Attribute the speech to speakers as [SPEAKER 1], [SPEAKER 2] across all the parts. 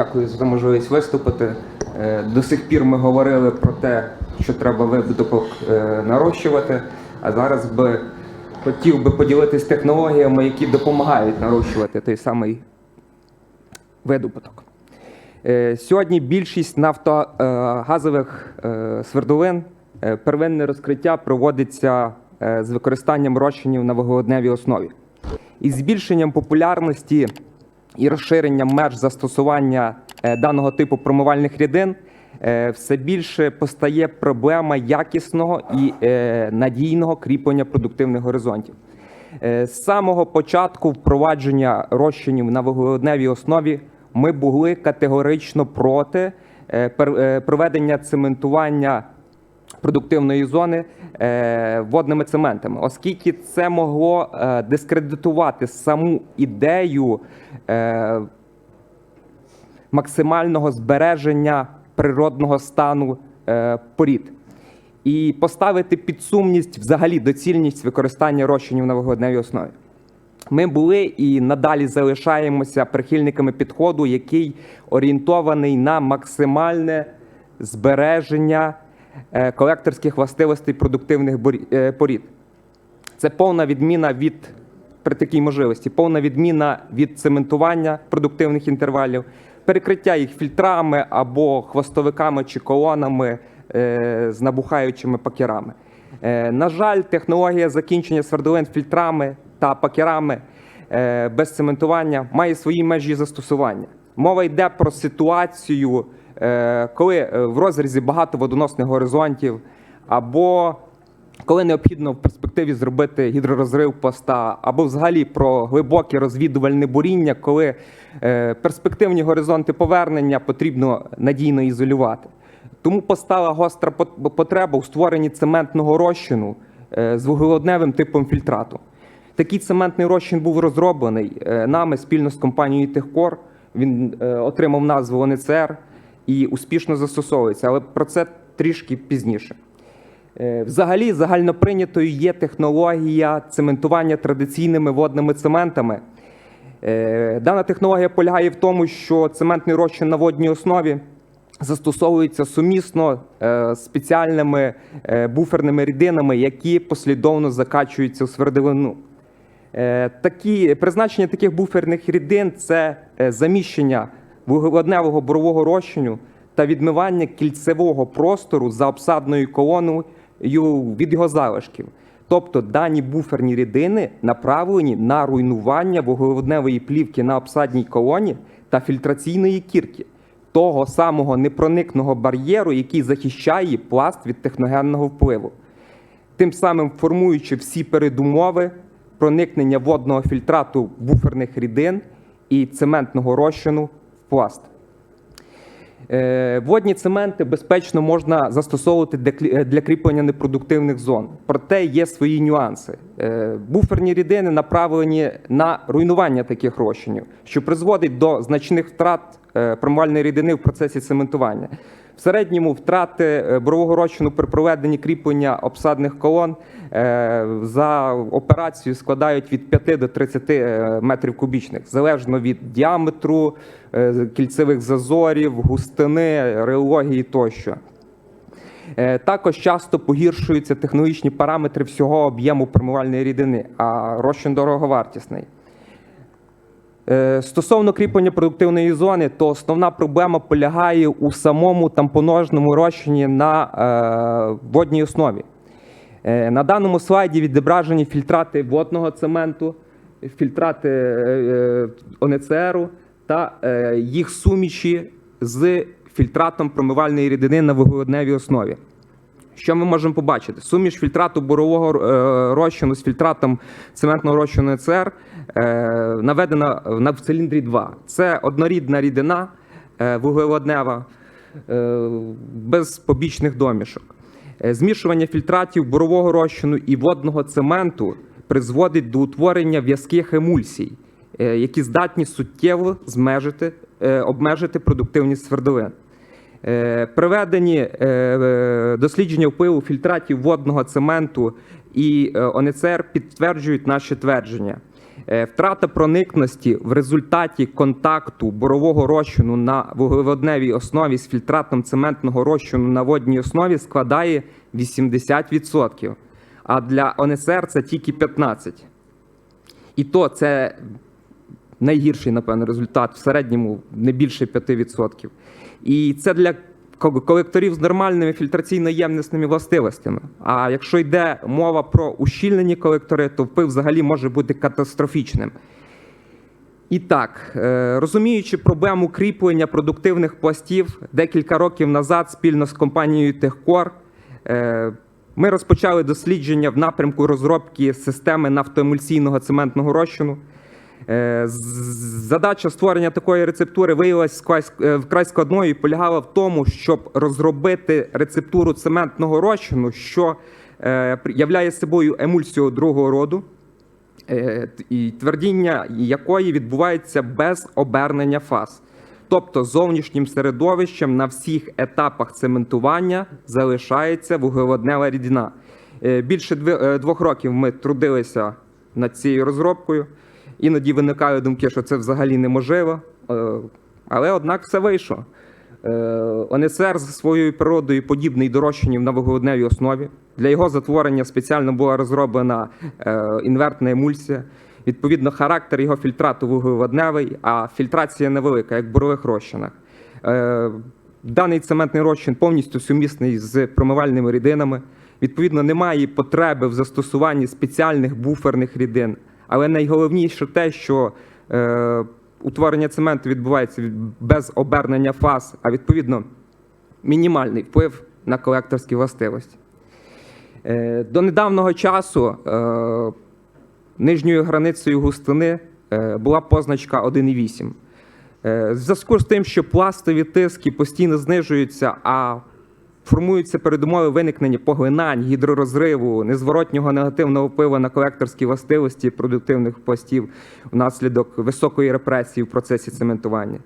[SPEAKER 1] Дякую за можливість виступити. Е, До сих пір ми говорили про те, що треба видобуток е, нарощувати, а зараз би хотів би поділитися технологіями, які допомагають нарощувати той самий видобуток. Е, Сьогодні більшість нафтогазових свердловин первинне розкриття проводиться з використанням розчинів на вуглеводневій основі. Із збільшенням популярності і розширенням меж застосування е, даного типу промивальних рідин е, все більше постає проблема якісного і е, надійного кріплення продуктивних горизонтів. З самого початку впровадження розчинів на вуглеводневій основі ми були категорично проти проведення цементування продуктивної зони е, водними цементами, оскільки це могло е, дискредитувати саму ідею е, максимального збереження природного стану порід. І поставити під сумність взагалі доцільність використання розчинів на вуглеводневій основі. Ми були і надалі залишаємося прихильниками підходу, який орієнтований на максимальне збереження колекторських властивостей продуктивних е, порід. Це повна відміна від при такій можливості, повна відміна від цементування продуктивних інтервалів, перекриття їх фільтрами або хвостовиками чи колонами е, з набухаючими пакерами. Е, на жаль, технологія закінчення свердловин фільтрами та пакерами е, без цементування має свої межі застосування. Мова йде про ситуацію, е, коли е, в розрізі багато водоносних горизонтів або коли необхідно в перспективі зробити гідророзрив поста, або взагалі про глибоке розвідувальне буріння, коли е, перспективні горизонти повернення потрібно надійно ізолювати. Тому постала гостра пот- потреба у створенні цементного розчину е, з вуглеводневим типом фільтрату. Такий цементний розчин був розроблений е, нами спільно з компанією Техкор. Він е, отримав назву ОНЦР і успішно застосовується, але про це трішки пізніше. Е, Взагалі, загальноприйнятою є технологія цементування традиційними водними цементами. Е, Дана технологія полягає в тому, що цементний розчин на водній основі застосовується сумісно е, спеціальними буферними рідинами, які послідовно закачуються у свердловину. Такі, призначення таких буферних рідин це заміщення вуглеводневого борового розчину та відмивання кільцевого простору за обсадною колоною від його залишків. Тобто дані буферні рідини направлені на руйнування вуглеводневої плівки на обсадній колоні та фільтраційної кірки, того самого непроникного бар'єру, який захищає пласт від техногенного впливу тим самим формуючи всі передумови проникнення водного фільтрату буферних рідин і цементного розчину пласт. Е, Водні цементи безпечно можна застосовувати для кріплення непродуктивних зон. Проте є свої нюанси. Е, Буферні рідини направлені на руйнування таких розчинів, що призводить до значних втрат е, промивальної рідини в процесі цементування. Середньому втрати е, борового розчину при проведенні кріплення обсадних колон е, за операцію складають від 5 до 30 е, метрів кубічних, залежно від діаметру, кільцевих зазорів, густини, реології тощо. Також часто погіршуються технологічні параметри всього об'єму промивальної рідини, а розчин дороговартісний. Е, Стосовно кріплення продуктивної зони, то основна проблема полягає у самому тампоножному розчині на е, водній основі. Е, На даному слайді відображені фільтрати водного цементу, фільтрати ОНЦРу та їх суміші з фільтратом промивальної рідини на вуглеводневій основі. Що ми можемо побачити? Суміш фільтрату борового е, розчину з фільтратом цементного розчину ЕЦР е, наведена на в циліндрі 2. Це однорідна рідина е, вуглеводнева е, без побічних домішок. Е, Змішування фільтратів борового розчину і водного цементу призводить до утворення в'язких емульсій, е, які здатні суттєво змежити, е, обмежити продуктивність свердловин. Е, Проведені е, е, дослідження впливу фільтратів водного цементу і е, ОНЦР підтверджують наші твердження. Е, Втрата проникності в результаті контакту борового розчину на вуглеводневій основі з фільтратом цементного розчину на водній основі складає 80%, а для ОНСР це тільки 15%. І то це найгірший, напевно, результат в середньому не більше 5%. І це для колекторів з нормальними фільтраційно-ємнисними властивостями. А якщо йде мова про ущільнені колектори, то вплив взагалі може бути катастрофічним. І так, е, розуміючи проблему кріплення продуктивних пластів, декілька років назад спільно з компанією Техкор ми розпочали дослідження в напрямку розробки системи нафтоемульсійного цементного розчину. Е, Задача створення такої рецептури виявилася вкрай- е, вкрай складною і полягала в тому, щоб розробити рецептуру цементного розчину, що е, являє собою емульсію другого роду, і твердіння якої відбувається без обернення фаз. Тобто зовнішнім середовищем на всіх етапах цементування залишається вуглеводнева рідина. Більше двох років ми трудилися над цією розробкою. Іноді виникають думки, що це взагалі неможливо. Е, Але однак все вийшло. Е, ОНСР за своєю природою подібний до розчинів на вуглеводневій основі. Для його затворення спеціально була розроблена е, інвертна емульсія. Відповідно, характер його фільтрату вуглеводневий, а фільтрація невелика, як в борових розчинах. Даний цементний розчин повністю сумісний з промивальними рідинами. Відповідно, немає потреби в застосуванні спеціальних буферних рідин. Але найголовніше те, що е, утворення цементу відбувається без обернення фаз, а відповідно мінімальний вплив на колекторські властивості. Е, до недавнього часу е, нижньою границею густини е, була позначка 1,8. Е, В зв'язку з тим, що пластові тиски постійно знижуються, а формуються передумови виникнення поглинань, гідророзриву, незворотнього негативного впливу на колекторські властивості продуктивних пластів внаслідок високої репресії в процесі цементування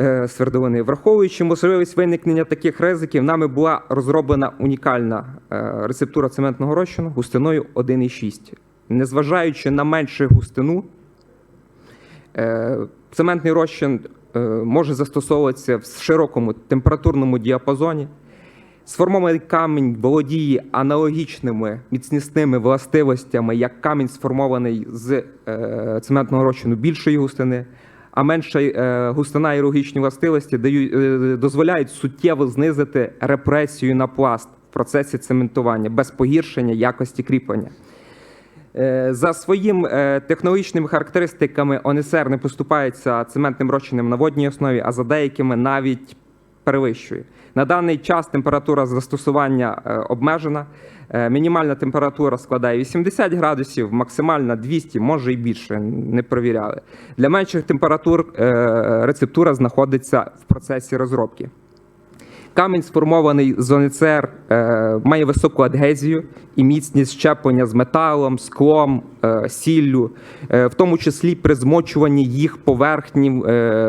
[SPEAKER 1] е, свердовини. Враховуючи можливість виникнення таких ризиків, нами була розроблена унікальна е, рецептура цементного розчину густиною 1,6. Незважаючи на меншу густину, Е, Цементний розчин може застосовуватися в широкому температурному діапазоні. Сформований камінь володіє аналогічними міцнісними властивостями, як камінь сформований з е, цементного розчину більшої густини, а менша е, густина і логічні властивості дають, е, дозволяють суттєво знизити репресію на пласт в процесі цементування без погіршення якості кріплення. Е, За своїм е, технологічними характеристиками ОНСР не поступається цементним розчином на водній основі, а за деякими навіть перевищує. На даний час температура застосування е, обмежена. Е, Мінімальна температура складає 80 градусів, максимальна 200, може і більше, не провіряли. Для менших температур е, рецептура знаходиться в процесі розробки. Камінь, сформований з ОНЦР, має високу адгезію і міцність щеплення з металом, склом, сіллю, в тому числі при змочуванні їх поверхні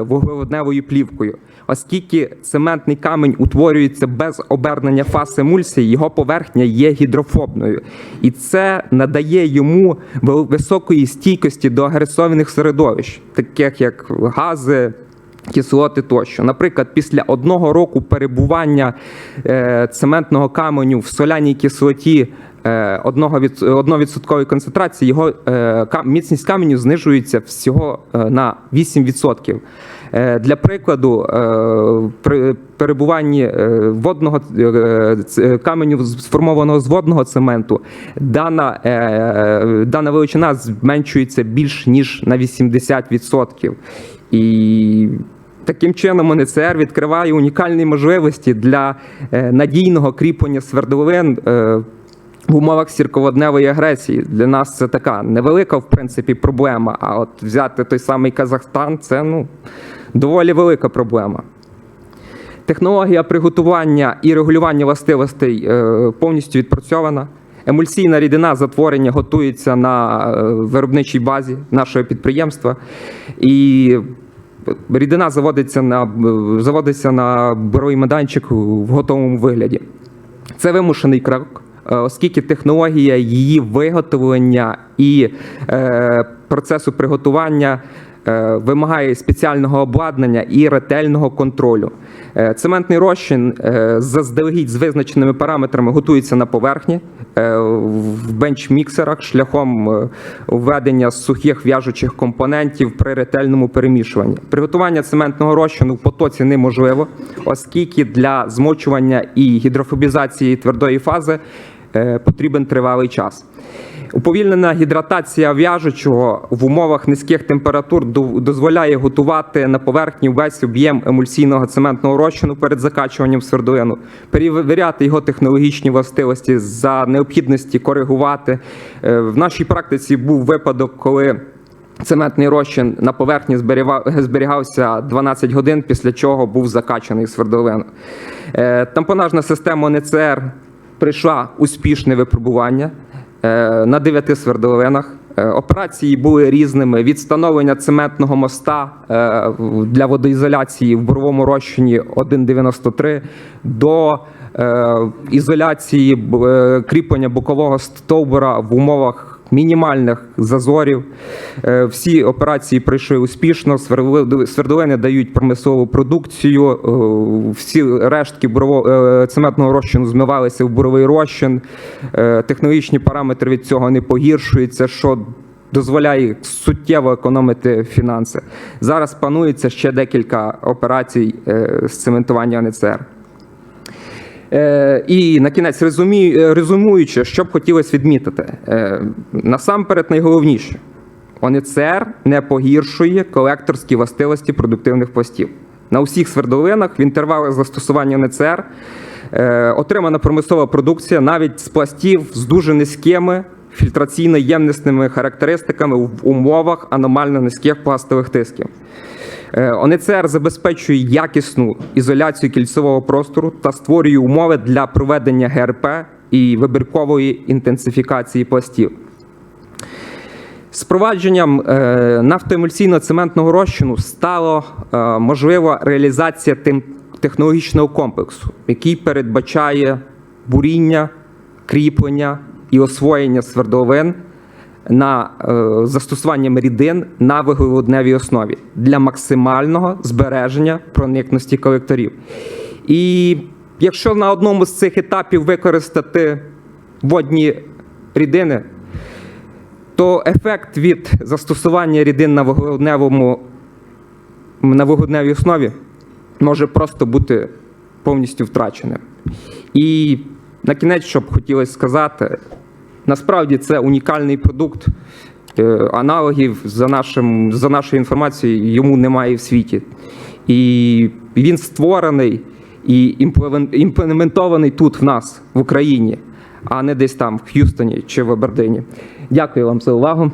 [SPEAKER 1] вуглеводневою плівкою. Оскільки цементний камінь утворюється без обернення фаз емульсії, його поверхня є гідрофобною. І це надає йому високої стійкості до агресивних середовищ, таких як гази, кислоти тощо. Наприклад, після одного року перебування е, цементного каменю в соляній кислоті е, одного від, концентрації, його е, міцність каменю знижується всього е, на 8%. Е, Для прикладу, е, при перебуванні е, водного каменю сформованого з водного цементу, дана, дана величина зменшується більш ніж на 80%. І таким чином ОНЦР відкриває унікальні можливості для надійного кріплення свердловин. в умовах сірководневої агресії для нас це така невелика, в принципі, проблема. А от взяти той самий Казахстан це ну, доволі велика проблема. Технологія приготування і регулювання властивостей е, повністю відпрацьована. Емульсійна рідина затворення готується на е, виробничій базі нашого підприємства. І рідина заводиться на, е, заводиться на буровий майданчик в готовому вигляді. Це вимушений крок, оскільки технологія її виготовлення і процесу приготування вимагає спеціального обладнання і ретельного контролю. Е, Цементний розчин е, заздалегідь з визначеними параметрами готується на поверхні е, в бенчміксерах шляхом е, введення сухих в'яжучих компонентів при ретельному перемішуванні. Приготування цементного розчину в потоці неможливо, оскільки для змочування і гідрофобізації твердої фази е, потрібен тривалий час. Уповільнена гідратація в'яжучого в умовах низьких температур до- дозволяє готувати на поверхні весь об'єм емульсійного цементного розчину перед закачуванням в свердлину, перевіряти його технологічні властивості за необхідності коригувати. Е, В нашій практиці був випадок, коли Цементний розчин на поверхні зберігав- зберігався 12 годин, після чого був закачаний свердловину. Е, Тампонажна система ОНЦР прийшла успішне випробування на дев'яти свердловинах. Е, Операції були різними: від встановлення цементного моста е, для водоізоляції в буровому розчині 1,93 до е, ізоляції е, кріплення бокового стовбура в умовах мінімальних зазорів. Е, Всі операції пройшли успішно. Свердлини дають промислову продукцію. е, Всі рештки е, цементного розчину змивалися в буровий розчин. Технологічні параметри від цього не погіршуються, що дозволяє суттєво економити фінанси. Зараз планується ще декілька операцій з цементування НЦР. Е, І на кінець е, резумуючи, що б хотілося відмітити, Е, насамперед найголовніше, ОНЦР не погіршує колекторські властивості продуктивних пластів. На усіх свердловинах в інтервалах застосування НЦР отримана промислова продукція навіть з пластів з дуже низькими фільтраційно-ємнісними характеристиками в умовах аномально низьких пластових тисків. Е, ОНЦР забезпечує якісну ізоляцію кільцевого простору та створює умови для проведення ГРП і вибіркової інтенсифікації пластів. З впровадженням е, нафтоемульсійно-цементного розчину стало е, можлива реалізація технологічного комплексу, який передбачає буріння, кріплення і освоєння свердловин на е, застосуванням рідин на вуглеводневій основі для максимального збереження проникності колекторів. І якщо на одному з цих етапів використати водні рідини, то ефект від застосування рідин на вуглеводневому на вуглеводневій основі може просто бути повністю втраченим. І на кінець, що б хотілося сказати, насправді це унікальний продукт. Е, Аналогів за, нашим, за нашою інформацією йому немає в світі. І він створений і імплемен- імплементований тут в нас, в Україні, а не десь там в Х'юстоні чи в Абердині. Дякую вам за увагу.